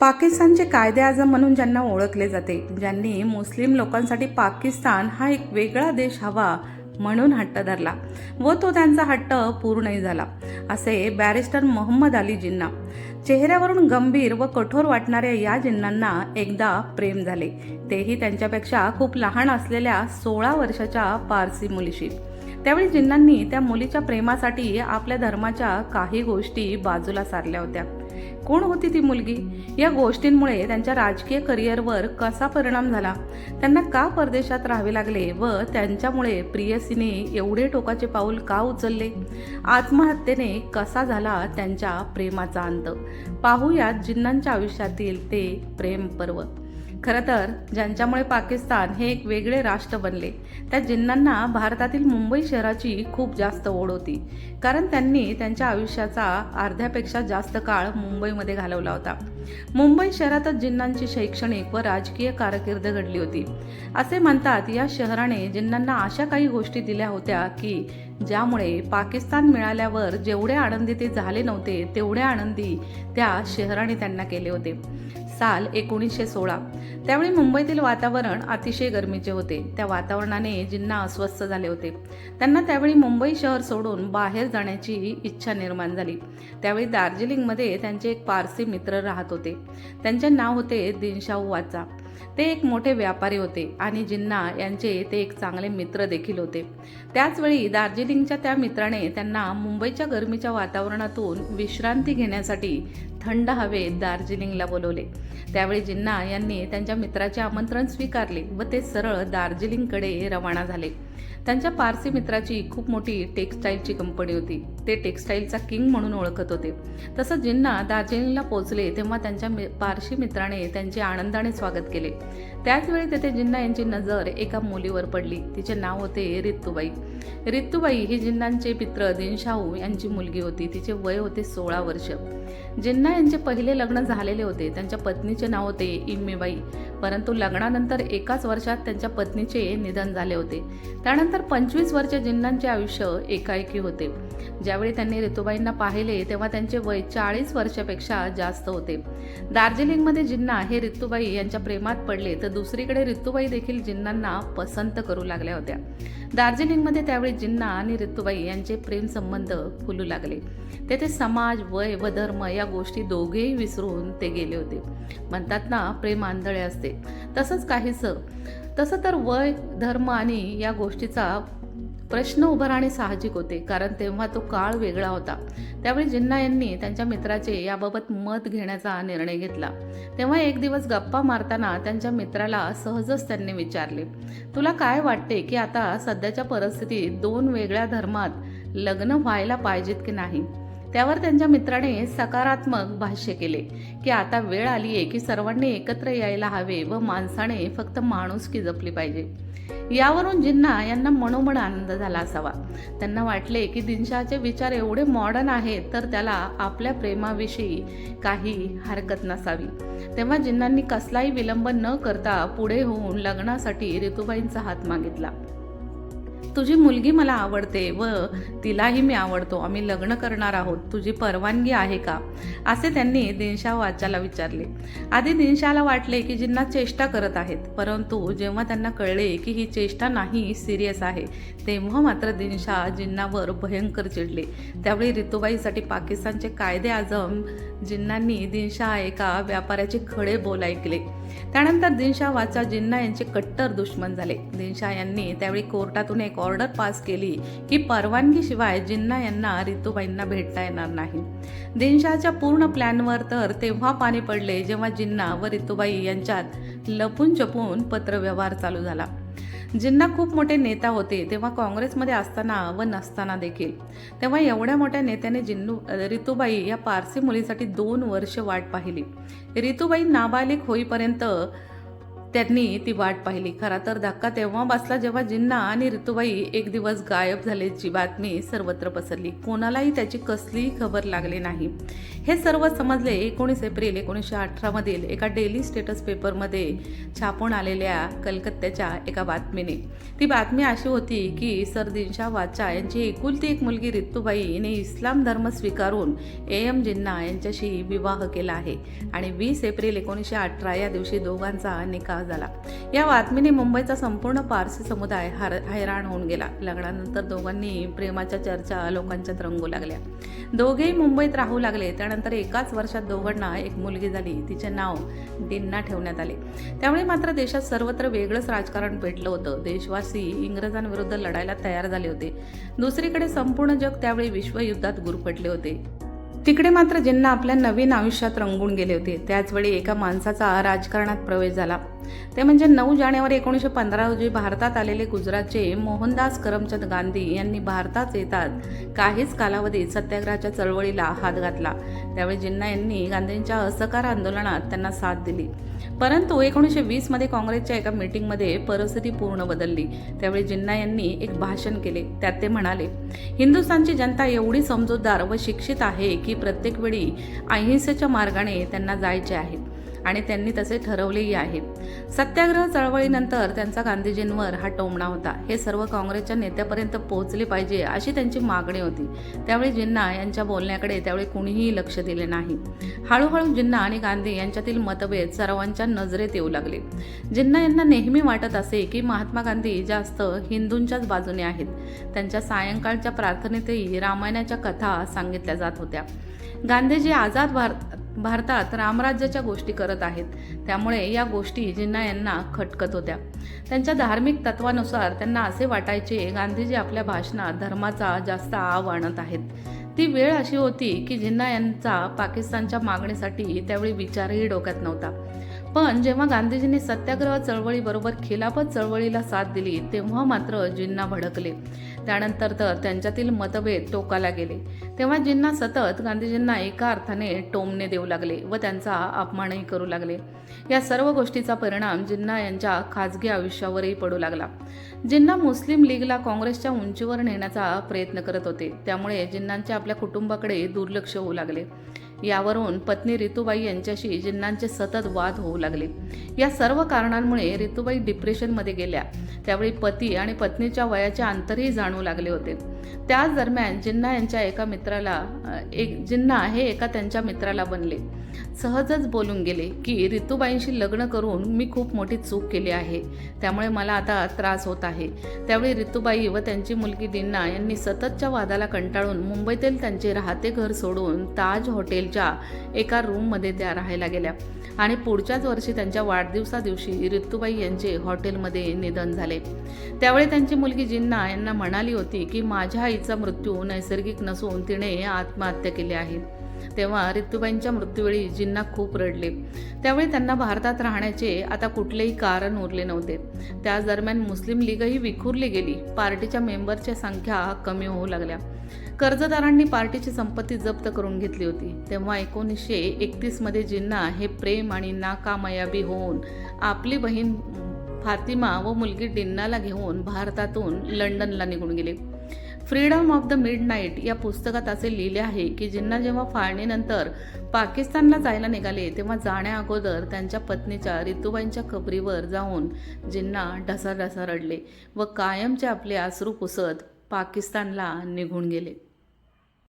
पाकिस्तानचे कायदे आजम म्हणून ज्यांना ओळखले जाते ज्यांनी मुस्लिम लोकांसाठी पाकिस्तान हा एक वेगळा देश हवा म्हणून हट्ट धरला व तो त्यांचा हट्ट पूर्णही झाला असे बॅरिस्टर मोहम्मद अली जिन्ना. चेहऱ्यावरून गंभीर व कठोर वाटणाऱ्या या जिन्नांना एकदा प्रेम झाले. तेही त्यांच्यापेक्षा खूप लहान असलेल्या सोळा वर्षाच्या पारसी मुलीशी. त्यावेळी जिन्नांनी त्या मुलीच्या प्रेमासाठी आपल्या धर्माच्या काही गोष्टी बाजूला सारल्या होत्या. कोण होती ती मुलगी? या गोष्टींमुळे त्यांच्या राजकीय करिअरवर कसा परिणाम झाला? त्यांना का परदेशात राहावे लागले व त्यांच्यामुळे प्रियसीने एवढे टोकाचे पाऊल का उचलले? आत्महत्येने कसा झाला त्यांच्या प्रेमाचा अंत? पाहूयात जिन्नांच्या आयुष्यातील ते प्रेम पर्व. खरं तर ज्यांच्यामुळे पाकिस्तान हे एक वेगळे राष्ट्र बनले त्या जिन्नांना भारतातील मुंबई शहराची खूप जास्त ओढ होती. कारण त्यांनी त्यांच्या आयुष्याचा अर्ध्यापेक्षा जास्त काळ मुंबईमध्ये घालवला होता. मुंबई शहरातच जिन्नांची शैक्षणिक व राजकीय कारकीर्द घडली होती. असे म्हणतात या शहराने जिन्नांना अशा काही गोष्टी दिल्या होत्या की ज्यामुळे पाकिस्तान मिळाल्यावर जेवढे आनंदी ते झाले नव्हते तेवढे आनंदी त्या शहराने त्यांना केले होते. साल एकोणीसशे सोळा. त्यावेळी मुंबईतील वातावरण अतिशय गरमीचे होते. त्या वातावरणाने जिन्ना अस्वस्थ झाले होते. त्यांना त्यावेळी मुंबई शहर सोडून बाहेर जाण्याची इच्छा निर्माण झाली. त्यावेळी दार्जिलिंगमध्ये त्यांचे एक पारसी मित्र राहत होते. त्यांचे नाव होते दिनशाऊ वाचा ते एक मोठे व्यापारी होते आणि जिन्ना यांचे ते एक चांगले मित्र देखील होते. त्याचवेळी दार्जिलिंगच्या त्या मित्राने त्यांना मुंबईच्या गरमीच्या वातावरणातून विश्रांती घेण्यासाठी थंड हवेत दार्जिलिंगला बोलवले. त्यावेळी जिन्ना यांनी त्यांच्या मित्राचे आमंत्रण स्वीकारले व ते सरळ दार्जिलिंगकडे रवाना झाले. त्यांच्या पारसी मित्राची खूप मोठी टेक्स्टाईलची कंपनी होती. ते टेक्स्टाईलचा किंग म्हणून ओळखत होते. तसंच जिन्ना दार्जिलिंगला पोहोचले तेव्हा त्यांच्या मि- पारशी मित्राने त्यांचे आनंदाने स्वागत केले. त्याचवेळी तेथे जिन्ना यांची नजर एका मुलीवर पडली. तिचे नाव होते रित्तूबाई. रित्तूबाई ही जिन्नांचे पित्र दिनशाहू यांची मुलगी होती. तिचे वय होते सोळा वर्ष. जिन्ना यांचे पहिले लग्न झालेले होते. त्यांच्या पत्नीचे नाव होते इम्मीबाई. परंतु लग्नानंतर एकाच वर्षात त्यांच्या पत्नीचे निधन झाले होते. त्यानंतर पंचवीस वर्ष जिन्नांचे आयुष्य एकाएकी होते. ज्या ज्यावेळी त्यांनी ऋतुबाईंना पाहिले तेव्हा त्यांचे वय चाळीस वर्षापेक्षा जास्त होते. दार्जिलिंगमध्ये जिन्ना हे ऋतुबाई यांच्या प्रेमात पडले तर दुसरीकडे ऋतुबाई देखील जिन्नांना पसंत करू लागल्या होत्या. दार्जिलिंगमध्ये त्यावेळी जिन्ना आणि ऋतुबाई यांचे प्रेमसंबंध फुलू लागले. तेथे समाज वय व धर्म या गोष्टी दोघेही विसरून ते गेले होते. म्हणतात ना प्रेम आंधळे असते. तसंच काहीसं तसं तर वय धर्म आणि या गोष्टीचा प्रश्न उभा राहणे साहजिक होते कारण तेव्हा तो काळ वेगळा होता. त्यावेळी जिन्ना यांनी त्यांच्या मित्राचे याबाबत मत घेण्याचा निर्णय घेतला. तेव्हा एक दिवस गप्पा मारताना त्यांच्या मित्राला सहजच त्यांनी विचारले तुला काय वाटते की आता सध्याच्या परिस्थितीत दोन वेगळ्या धर्मात लग्न व्हायला पाहिजेत की नाही? त्यावर त्यांच्या मित्राने सकारात्मक भाष्य केले की आता वेळ आली आहे की सर्वांनी एकत्र यायला हवे व माणसाने फक्त माणुसकी जपली पाहिजे. यावरून जिन्ना यांना मनोमन आनंद झाला असावा. त्यांना वाटले की दिनशाचे विचार एवढे मॉडर्न आहेत तर त्याला आपल्या प्रेमाविषयी काही हरकत नसावी. तेव्हा जिन्नांनी कसलाही विलंब न करता पुढे होऊन लग्नासाठी ऋतुबाईंचा हात मागितला. तुझी मुलगी मला आवडते व तिलाही मी आवडतो. आम्ही लग्न करणार आहोत. तुझी परवानगी आहे का? असे त्यांनी दिनशा वाचाला विचारले. आधी दिनशाला वाटले की जिन्ना चेष्टा करत आहेत. परंतु जेव्हा त्यांना कळले की ही चेष्टा नाही सिरियस आहे तेव्हा मात्र दिनशा जिन्नावर भयंकर चिडले. त्यावेळी रितुबाईसाठी पाकिस्तानचे कायदे आजम जिन्नांनी दिनशा एका व्यापाऱ्याचे खडे बोल ऐकले त्यानंतर दिनशा वाचा जिन्ना यांचे कट्टर दुश्मन झाले. दिनशा यांनी त्यावेळी कोर्टातून एक ऑर्डर पास केली की परवानगीशिवाय जिन्ना यांना रितुबाईंना भेटता येणार नाही. दिनशाच्या पूर्ण प्लॅनवर तर तेव्हा पाणी पडले जेव्हा जिन्ना व रितुबाई यांच्यात लपून चपून पत्रव्यवहार चालू झाला. जिन्ना खूप मोठे नेता होते तेव्हा काँग्रेसमध्ये असताना व नसताना देखील. तेव्हा एवढ्या मोठ्या नेत्याने जिन्नू रितुबाई या पारसी मुलीसाठी दोन वर्ष वाट पाहिली. रितुबाई नाबालिक होईपर्यंत त्यांनी ती वाट पाहिली. खरा तर धक्का तेव्हा बसला जेव्हा जिन्ना आणि ऋतुबाई एक दिवस गायब झाल्याची बातमी सर्वत्र पसरली. कोणालाही त्याची कसलीही खबर लागली नाही. हे सर्व समजले एकोणीस एप्रिल एकोणीसशे अठरामधील एका डेली स्टेटस पेपरमध्ये छापून आलेल्या कलकत्त्याच्या एका बातमीने. ती बातमी अशी होती की सर दिनशा वाचा यांची एकुलती एक मुलगी रितुबाई इस्लाम धर्म स्वीकारून ए एम जिन्ना यांच्याशी विवाह केला आहे. आणि वीस एप्रिल एकोणीसशे अठरा या दिवशी दोघांचा निकाह झाला. या बातमीने मुंबईचा संपूर्ण पारसी समुदाय हार हैराण होऊन गेला. लग्नानंतर दोघांनी प्रेमाच्या चर्चा लोकांच्यात रंगू लागल्या. दोघेही मुंबईत राहू लागले. त्यानंतर एकाच वर्षात दोघांना एक मुलगी झाली. तिचे नाव दिन्ना ठेवण्यात आले. त्यामुळे मात्र देशात सर्वत्र वेगळंच राजकारण पेटलं होतं. देशवासी इंग्रजांविरुद्ध लढायला तयार झाले होते. दुसरीकडे संपूर्ण जग त्यावेळी विश्वयुद्धात गुरफटले होते. तिकडे मात्र ज्यांना आपल्या नवीन आयुष्यात रंगून गेले होते त्याचवेळी एका माणसाचा राजकारणात प्रवेश झाला. ते म्हणजे नऊ जानेवारी एकोणीसशे पंधरा रोजी भारतात आलेले गुजरातचे मोहनदास करमचंद गांधी यांनी भारतात येतात काहीच कालावधीत सत्याग्रहाच्या चळवळीला हात घातला. त्यावेळी जिन्ना यांनी गांधींच्या असहकार आंदोलनात त्यांना साथ दिली. परंतु एकोणीसशे वीसमध्ये काँग्रेसच्या एका मीटिंगमध्ये परिस्थिती पूर्ण बदलली. त्यावेळी जिन्ना यांनी एक भाषण केले. त्यात ते म्हणाले हिंदुस्थानची जनता एवढी समजूतदार व शिक्षित आहे की प्रत्येक वेळी अहिंसेच्या मार्गाने त्यांना जायचे आहेत आणि त्यांनी तसे ठरवलेही आहे. सत्याग्रह चळवळीनंतर त्यांचा गांधीजींवर हा टोमणा होता. हे सर्व काँग्रेसच्या नेत्यापर्यंत पोहोचले पाहिजे अशी त्यांची मागणी होती. त्यावेळी जिन्ना यांच्या बोलण्याकडे त्यावेळी कुणीही लक्ष दिले नाही. हळूहळू जिन्ना आणि गांधी यांच्यातील मतभेद सर्वांच्या नजरेत येऊ लागले. जिन्ना यांना नेहमी वाटत असे की महात्मा गांधी जास्त हिंदूंच्याच बाजूने आहेत. त्यांच्या सायंकाळच्या प्रार्थनेतही रामायणाच्या कथा सांगितल्या जात होत्या. गांधीजी आझाद भारत भारतात रामराज्याच्या गोष्टी करत आहेत. त्यामुळे या गोष्टी जिन्ना यांना खटकत होत्या. त्यांच्या धार्मिक तत्वानुसार त्यांना असे वाटायचे गांधीजी आपल्या भाषणात धर्माचा जास्त आव आणत आहेत. ती वेळ अशी होती की जिन्ना यांचा पाकिस्तानच्या मागणीसाठी त्यावेळी विचारही डोक्यात नव्हता. पण जेव्हा गांधीजींनी सत्याग्रह चळवळीबरोबर खिलाफत चळवळीला साथ दिली तेव्हा मात्र जिन्ना भडकले. त्यानंतर तर त्यांच्यातील मतभेद टोकाला गेले. तेव्हा जिन्ना सतत गांधीजींना एका अर्थाने टोमने देऊ लागले व त्यांचा अपमानही करू लागले. या सर्व गोष्टीचा परिणाम जिन्ना यांच्या खाजगी आयुष्यावरही पडू लागला. जिन्ना मुस्लिम लीगला काँग्रेसच्या उंचीवर नेण्याचा प्रयत्न करत होते. त्यामुळे जिन्नांचे आपल्या कुटुंबाकडे दुर्लक्ष होऊ लागले. यावरून पत्नी रितुबाई यांच्याशी जिन्नांचे सतत वाद होऊ लागले. या सर्व कारणांमुळे रितुबाई डिप्रेशनमध्ये गेल्या. त्यावेळी पती आणि पत्नीच्या वयाचे अंतरही जाणू लागले होते. त्याच दरम्यान जिन्ना यांच्या एका मित्राला एक जिन्ना हे एका त्यांच्या मित्राला बनले. सहजच बोलून गेले की रितुबाईंशी लग्न करून मी खूप मोठी चूक केली आहे. त्यामुळे मला आता त्रास होत आहे. त्यावेळी रितुबाई व त्यांची मुलगी दिन्ना यांनी सततच्या वादाला कंटाळून मुंबईतील त्यांचे राहते घर सोडून ताज हॉटेलच्या एका रूममध्ये त्या राहायला गेल्या. आणि पुढच्याच वर्षी त्यांच्या वाढदिवसा दिवशी यांचे हॉटेलमध्ये निधन झाले. त्यावेळी त्यांची मुलगी जिन्ना यांना म्हणाली होती की माझ्या माझ्या आईचा मृत्यू नैसर्गिक नसून तिने आत्महत्या केली आहे. तेव्हा रितुबाईंच्या मृत्यूवेळी जिन्ना खूप रडले. त्यावेळी त्यांना भारतात राहण्याचे आता कुठलेही कारण उरले नव्हते. त्याच दरम्यान मुस्लिम लीगही विखुरली गेली. पार्टीच्या मेंबरच्या संख्या कमी होऊ लागल्या. कर्जदारांनी पार्टीची संपत्ती जप्त करून घेतली होती. तेव्हा एकोणीसशे एकतीसमध्ये जिन्ना हे प्रेम आणि नाकामयाबी होऊन आपली बहीण फातिमा व मुलगी डिन्नाला घेऊन भारतातून लंडनला निघून गेले. Freedom of the midnight या पुस्तकात असे लिहिले आहे की जिन्ना जेव्हा फाळणीनंतर पाकिस्तानला जायला निघाले तेव्हा जाण्या अगोदर त्यांच्या पत्नीच्या रितुबाईंच्या कबरीवर जाऊन जिन्ना ढसाढसा रडले व कायमचे आपले आसरू पुसत पाकिस्तानला निघून गेले.